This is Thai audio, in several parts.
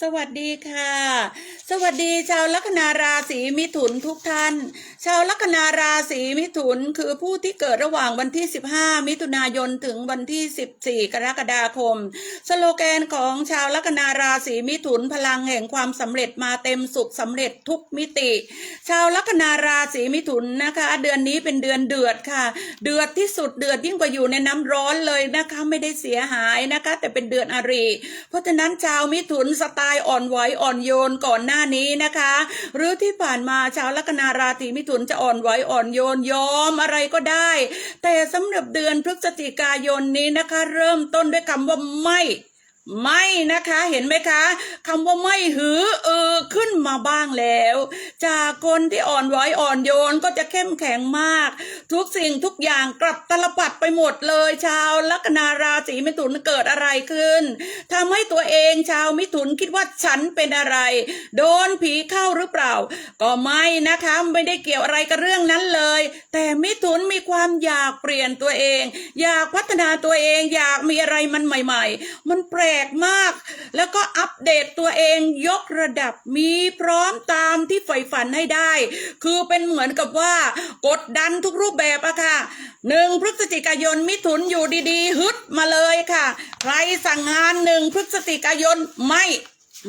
สวัสดีค่ะ สวัสดีชาวลัคนาราศีมิถุนทุกท่าน ชาวลัคนาราศีมิถุนคือผู้ที่เกิดระหว่างวันที่ 15 มิถุนายนถึงวันที่ 14 กรกฎาคม สโลแกนของชาวลัคนาราศีมิถุนพลังแห่งความสำเร็จมาเต็มสุขสำเร็จทุกมิติ ชาวลัคนาราศีมิถุนนะคะ เดือนนี้เป็นเดือนเดือดค่ะ เดือดที่สุดเดือดยิ่งกว่าอยู่ในน้ำร้อนเลยนะคะไม่ได้เสียหายนะคะ แต่เป็นเดือนอารีเพราะฉะนั้นชาวมิถุนสไตล์อ่อนไหวอ่อนโยนก่อนหน้านี้นะคะ หรือที่ผ่านมาชาวลัคนาราศีมิถุนจะอ่อนไหวอ่อนโยนยอมอะไรก็ได้ แต่สำหรับเดือนพฤศจิกายนนี้นะคะ เริ่มต้นด้วยคำว่าไม่ ไม่นะคะเห็นไหมคะคำว่าไม่หือเออขึ้นมาบ้างแล้ว จากคนที่อ่อนไหวอ่อนโยนก็จะเข้มแข็งมาก ทุกสิ่งทุกอย่างกลับตลปัดไปหมดเลย ชาวลัคนาราศีมิถุนเกิดอะไรขึ้นทำให้ตัวเองชาวมิถุนคิดว่าฉันเป็นอะไร โดนผีเข้าหรือเปล่า ก็ไม่นะคะไม่ได้เกี่ยวอะไรกับเรื่องนั้นเลย แต่มิถุนมีความอยากเปลี่ยนตัวเอง อยากพัฒนาตัวเองอยากมีอะไรมันใหม่ ๆ มันแปลกมาก แล้วก็อัปเดตตัวเองยกระดับมีพร้อมตามที่ใฝ่ฝันให้ได้ คือเป็นเหมือนกับว่ากดดันทุกรูปแบบอะค่ะหนึ่งพฤศจิกายนมิถุนอยู่ดีๆ ฮึดมาเลยค่ะ ใครสั่งงานหนึ่งพฤศจิกายนไม่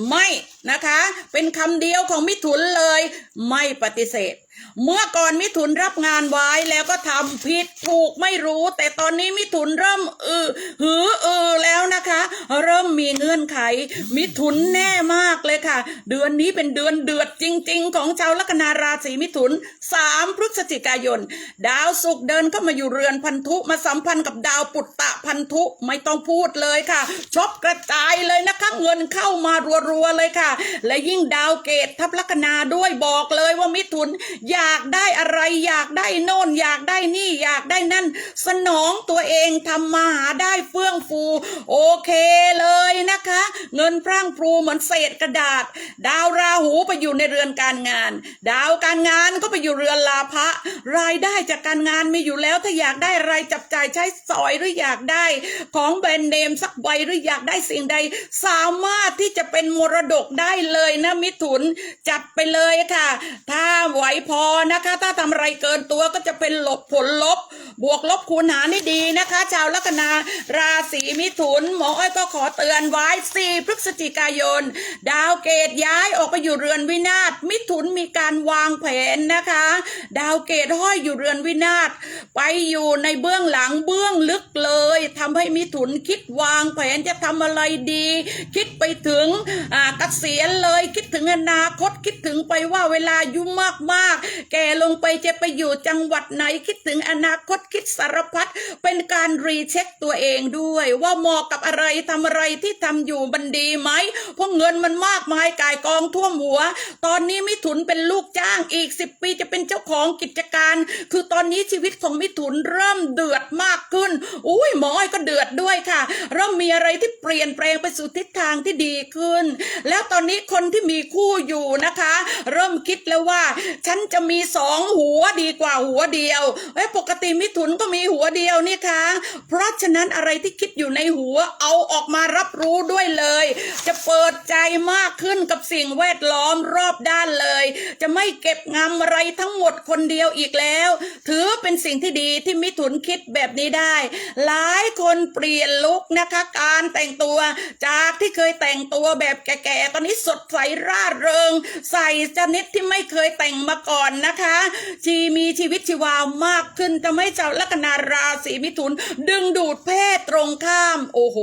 ไม่นะคะ เป็นคำเดียวของมิถุนเลย ไม่ปฏิเสธเมื่อก่อนมิถุนรับงานไว้แล้วก็ทำผิดถูกไม่รู้ แต่ตอนนี้มิถุนเริ่มอือหืออือแล้วนะคะ เริ่มมีเงื่อนไข มิถุนแน่มากเลยค่ะ เดือนนี้เป็นเดือนเดือดจริง ๆ ของชาวลัคนาราศีมิถุนสามพฤศจิกายน ดาวศุกร์เดินเข้ามาอยู่เรือนพันธุมาสัมพันธ์กับดาวปุตตะพันธุไม่ต้องพูดเลยค่ะชอบกระจายเลยนะคะเงินเข้ามารัวๆเลยค่ะ และยิ่งดาวเกตทับลัคนาด้วยบอกเลยว่ามิถุนอยากได้อะไร อยากได้โน่น อยากได้นี่ อยากได้นั่น สนองตัวเองทำมาหาได้เฟื่องฟู โอเคเลยนะคะ เงินพรั่งพรูเหมือนเศษกระดาษ ดาวราหูไปอยู่ในเรือนการงาน ดาวการงานก็ไปอยู่เรือนลาภะรายได้จากการงานมีอยู่แล้วถ้าอยากได้อะไรจับจ่ายใช้สอยหรืออยากได้ของแบรนด์เนมสักใบหรืออยากได้สิ่งใด สามารถที่จะเป็นมรดกได้เลยนะมิถุนจัดไปเลยค่ะ ถ้าไหวพอนะคะ ถ้าทำอะไรเกินตัวก็จะเป็นลบผลลบ บวกลบคูณหารนี่ดีนะคะ ชาวลัคนาราศีมิถุน หมออ้อยก็ขอเตือนไว้ 4 พฤศจิกายน ดาวเกตย้ายออกไปอยู่เรือนวินาศมิถุนมีการวางแผนนะคะ ดาวเกตห้อยอยู่เรือนวินาศไปอยู่ในเบื้องหลังเบื้องลึกเลยทำให้มิถุนคิดวางแผนจะทำอะไรดี คิดไปถึงอ่าเกษียณเลยคิดถึงอนาคตคิดถึงไปว่าเวลายุ่มากมากแกลงไปจะไปอยู่จังหวัดไหนคิดถึงอนาคตคิดสารพัดเป็นการรีเช็คตัวเองด้วย ว่าเหมาะกับอะไรทำอะไรที่ทำอยู่มันดีไหมเพราะเงินมันมากมายกายกองท่วมหัว ตอนนี้มิถุนเป็นลูกจ้างอีกสิบปีจะเป็นเจ้าของกิจการ คือตอนนี้ชีวิตของมิถุนเริ่มเดือดมากขึ้น อุ้ยหมออ้อยก็เดือดด้วยค่ะเริ่มมีอะไรที่เปลี่ยนแปลงไปสู่ทิศทางที่ดีขึ้น แล้วตอนนี้คนที่มีคู่อยู่นะคะ เริ่มคิดแล้วว่าฉันจะมีสองหัวดีกว่าหัวเดียวเอ้ยปกติมิถุนก็มีหัวเดียวนี่คะเพราะฉะนั้นอะไรที่คิดอยู่ในหัวเอาออกมารับรู้ด้วยเลย จะเปิดใจมากขึ้นกับสิ่งแวดล้อมรอบด้านเลย จะไม่เก็บงำอะไรทั้งหมดคนเดียวอีกแล้ว ถือเป็นสิ่งที่ดีที่มิถุนคิดแบบนี้ได้ หลายคนเปลี่ยนลุกนะคะการแต่งตัว จากที่เคยแต่งตัวแบบแก่ๆตอนนี้สดใสร่าเริง ใส่ชนิดที่ไม่เคยแต่งมาก่อนนะคะ ชีมีชีวิตชีวามากขึ้นทำให้เจ้าลัคนาราศีมิถุน ดึงดูดเพศตรงข้าม โอ้โห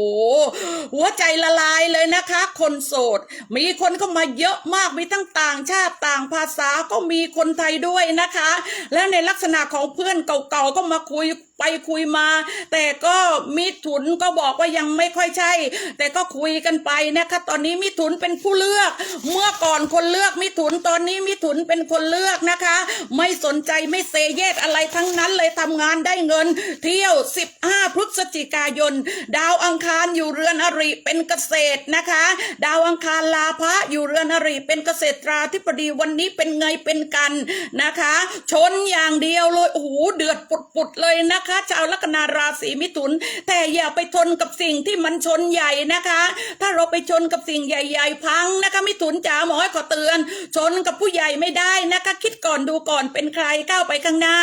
หัวใจละลายเลยนะคะ คนโสด มีคนเข้ามาเยอะมากมีทั้งต่างชาติต่างภาษาก็มีคนไทยด้วยนะคะ และในลักษณะของเพื่อนเก่าๆก็มาคุย ไปคุยมา แต่ก็มิถุนก็บอกว่ายังไม่ค่อยใช่ แต่ก็คุยกันไปนะคะตอนนี้มิถุนเป็นผู้เลือก เมื่อก่อนคนเลือกมิถุนตอนนี้มิถุนเป็นคนเลือกนะคะ ไม่สนใจไม่เซเยสอะไรทั้งนั้นเลยทำงานได้เงิน เที่ยว 15 พฤศจิกายน ดาวอังคารอยู่เรือนอริเป็นเกษตรนะคะ ดาวอังคารลาพระอยู่เรือนอริเป็นเกษตราธิบดีวันนี้เป็นไงเป็นกันนะคะ ชนอย่างเดียวเลยโอ้โหเดือดปุดๆเลยนะคะนะคะ ชาวลัคนาราศีมิถุน แต่อย่าไปทนกับสิ่งที่มันชนใหญ่นะคะ ถ้าเราไปชนกับสิ่งใหญ่ ๆ พังนะคะ มิถุนจ๋าหมอให้ขอเตือน ชนกับผู้ใหญ่ไม่ได้นะคะ คิดก่อนดูก่อนเป็นใครก้าวไปข้างหน้า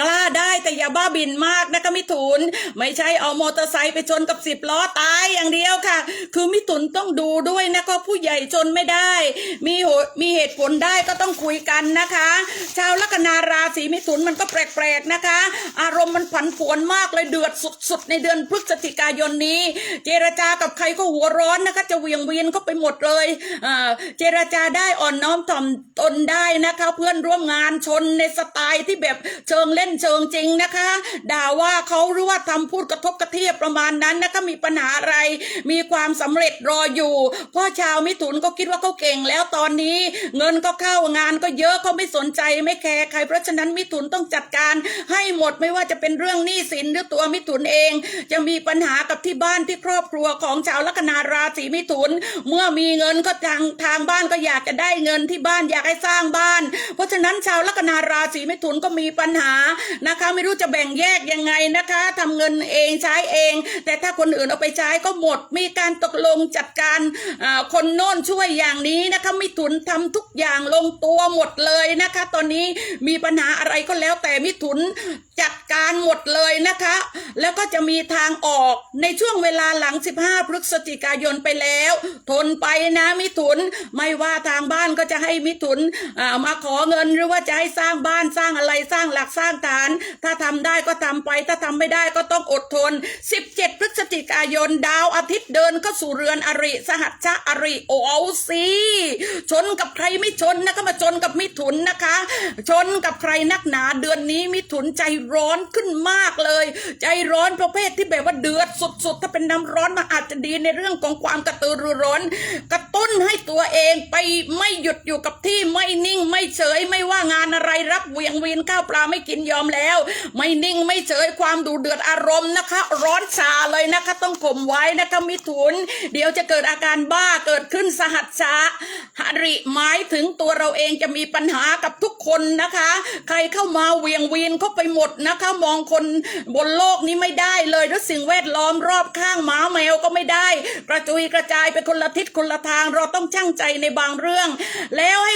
กล้าได้แต่อย่าบ้าบินมากนะคะมิถุน ไม่ใช่เอามอเตอร์ไซค์ไปชนกับสิบล้อตายอย่างเดียวค่ะ คือมิถุนต้องดูด้วยนะคะผู้ใหญ่ชนไม่ได้ มีโหมีเหตุผลได้ก็ต้องคุยกันนะคะ ชาวลัคนาราศีมิถุนมันก็แปลกๆนะคะ อารมณ์มันผันผวนมากเลยเดือดสุดๆในเดือนพฤศจิกายนนี้ เจรจากับใครก็หัวร้อนนะคะ จะเหวียงเวียนเข้าไปหมดเลยเจรจาได้อ่อนน้อมถ่อมตนได้นะคะ เพื่อนร่วมงานชนในสไตล์ที่แบบเชิงเล่นเชิงจริงนะคะ ด่าว่าเขาหรือว่าทำพูดกระทบกระเทียบประมาณนั้นนะคะมีปัญหาอะไร มีความสำเร็จรออยู่เพราะชาวมิถุนก็คิดว่าเขาเก่งแล้วตอนนี้ เงินก็เข้างานก็เยอะเขาไม่สนใจไม่แคร์ใครเพราะฉะนั้นมิถุนต้องจัดการให้หมดไม่ว่าจะเป็นเรื่องหนี้สินหรือตัวมิถุนเอง จะมีปัญหากับที่บ้านที่ครอบครัวของชาวลัคนาราศีมิถุน เมื่อมีเงินก็ทางทางบ้านก็อยากจะได้เงินที่บ้านอยากให้สร้างบ้าน เพราะฉะนั้นชาวลัคนาราศีมิถุนก็มีปัญหานะคะ ไม่รู้จะแบ่งแยกยังไงนะคะทำเงินเองใช้เอง แต่ถ้าคนอื่นเอาไปใช้ก็หมด มีการตกลงจัดการคนโน้นช่วยอย่างนี้นะคะมิถุนทำทุกอย่างลงตัวหมดเลยนะคะ ตอนนี้มีปัญหาอะไรก็แล้วแต่มิถุนจัดการหมดเลยนะคะ แล้วก็จะมีทางออกในช่วงเวลาหลัง 15 พฤศจิกายนไปแล้ว ทนไปนะมิถุนไม่ว่าทางบ้านก็จะให้มิถุนมาขอเงินหรือว่าจะให้สร้างบ้านสร้างอะไรสร้างหลักสร้างฐาน ถ้าทำได้ก็ทำไป ถ้าทำไม่ได้ก็ต้องอดทน 17 พฤศจิกายนดาวอาทิตย์เดินเข้าสู่เรือนอริ สหัชชะอริโอเอาสิชนกับใครไม่ชนนะก็มาชนกับมิถุนนะคะ ชนกับใครนักหนาเดือนนี้มิถุนใจร้อนขึ้นมากเลย ใจร้อนประเภทที่แบบว่าเดือดสุดๆ ถ้าเป็นน้ำร้อนมาอาจจะดีในเรื่องของความกระตือรือร้น กระตุ้นให้ตัวเองไปไม่หยุดอยู่กับที่ไม่นิ่งไม่เฉยไม่ว่างานอะไรรับเวียงวีนข้าวปลาไม่กินยอมแล้ว ไม่นิ่งไม่เฉยความดูเดือดอารมณ์นะคะ ร้อนชาเลยนะคะต้องข่มไว้นะคะมิถุน เดี๋ยวจะเกิดอาการบ้าเกิดขึ้นสหัสชาหริหมายถึงตัวเราเองจะมีปัญหากับทุกคนนะคะ ใครเข้ามาเวียงวีนเข้าไปหมดนะคะ มองคนบนโลกนี้ไม่ได้เลยด้วยสิ่งแวดล้อมรอบข้างหมาแมวก็ไม่ได้ กระจุยกระจายไปคนละทิศคนละทางเราต้องช่างใจในบางเรื่อง แล้วให้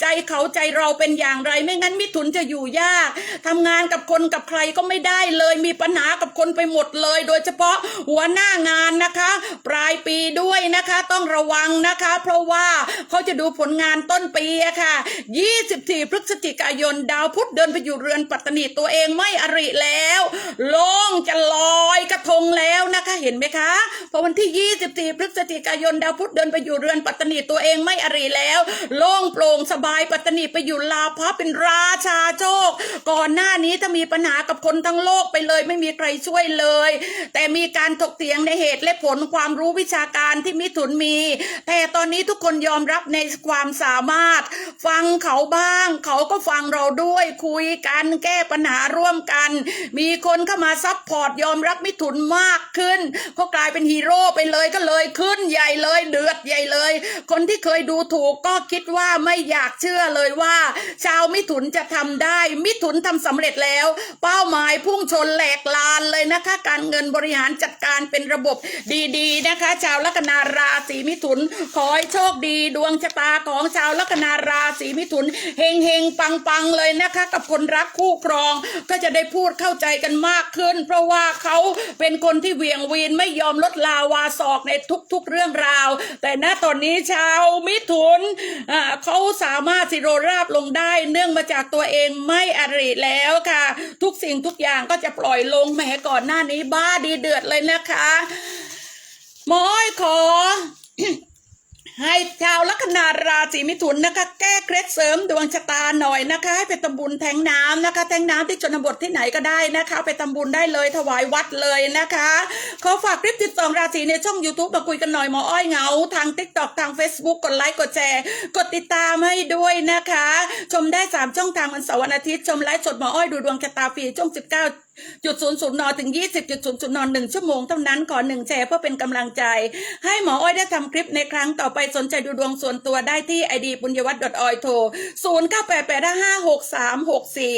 ใจเขาใจเราเป็นอย่างไร ไม่งั้นมิถุนจะอยู่ยากทำงานกับคนกับใครก็ไม่ได้เลย มีปัญหากับคนไปหมดเลย โดยเฉพาะหัวหน้างานนะคะ ปลายปีด้วยนะคะ ต้องระวังนะคะ เพราะว่าเขาจะดูผลงานต้นปีอะค่ะ 24 พฤศจิกายนดาวพุธเดินไปอยู่เรือนปัตตนีตัวเองไม่อริแล้วโล่งจะลอยกระทงแล้วนะคะเห็นไหมคะพอวันที่ 24 พฤศจิกายนดาวพุธเดินไปอยู่เรือนปัตตนีตัวเองไม่อริแล้ว โล่งโปร่งสบายปัตตนีไปอยู่ลาภะเป็นราชาโชค ก่อนหน้านี้ถ้ามีปัญหากับคนทั้งโลกไปเลย ไม่มีใครช่วยเลย แต่มีการถกเถียงในเหตุและผลความรู้วิชาการที่มิถุนมี แต่ตอนนี้ทุกคนยอมรับในความสามารถ ฟังเขาบ้าง เขาก็ฟังเราด้วยคุยกันแก้ปัญหาร่วมกัน มีคนเข้ามาซัพพอร์ตยอมรับมิถุนมากขึ้นเขากลายเป็นฮีโร่ไปเลยก็เลยขึ้นใหญ่เลยเดือดใหญ่เลย คนที่เคยดูถูกก็คิดว่าไม่อยากเชื่อเลยว่า ชาวมิถุนจะทำได้ มิถุนทำสำเร็จแล้ว เป้าหมายพุ่งชนแหลกลานเลยนะคะ การเงินบริหารจัดการเป็นระบบดีๆนะคะ ชาวลัคนาราศีมิถุน ขอให้โชคดีดวงชะตาของชาวลัคนาราศีมิถุนเฮงเฮงปังปังเลยนะคะ กับคนรักคู่ครองก็จะได้พูดเข้าใจกันมากขึ้น เพราะว่าเขาเป็นคนที่เวียงวีนไม่ยอมลดลาวาศอกในทุกๆเรื่องราว แต่ณตอนนี้ชาวมิถุนเขาสามารถสิโรราบลงได้ เนื่องมาจากตัวเองไม่อริแล้วค่ะ ทุกสิ่งทุกอย่างก็จะปล่อยลงแหมก่อนหน้านี้บ้าดีเดือดเลยนะคะหมออ้อยขอ ให้ชาวลัคนาราศีมิถุนนะคะ แก้เคล็ดเสริมดวงชะตาหน่อยนะคะ ให้ไปทำบุญแทงน้ำนะคะ แทงน้ำที่ชนบทที่ไหนก็ได้นะคะ ไปทำบุญได้เลยถวายวัดเลยนะคะขอฝากคลิปติดต่อราศีในช่อง YouTube มาคุยกันหน่อยหมออ้อยเงา ทาง TikTok ทาง Facebook กดไลค์กดแชร์กดติดตามให้ด้วยนะคะ ชมได้ 3 ช่องทางวันเสาร์วันอาทิตย์ชมไลฟ์สดหมออ้อยดูดวงชะตาฟรีช่อง19 จุดศูนย์ศูนย์นถึงยี่สิบจุดศูนย์ศูนย์นหนึ่งชั่วโมงเท่านั้นขอหนึ่งแชร์เพื่อเป็นกำลังใจ ให้หมออ้อยได้ทำคลิปในครั้งต่อไปสนใจดูดวงส่วนตัวได้ที่ไอดีปุญญวัฒน์ดอทออยโทรศูนย์เก้าแปดแปดห้าหกสามหกสี่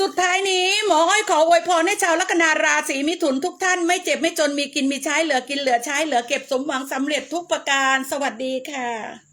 สุดท้ายนี้หมออ้อยขออวยพรให้ชาวลัคนาราศีมิถุนทุกท่านไม่เจ็บไม่จนมีกินมีใช้เหลือกินเหลือใช้เหลือเก็บสมหวังสำเร็จทุกประการ สวัสดีค่ะ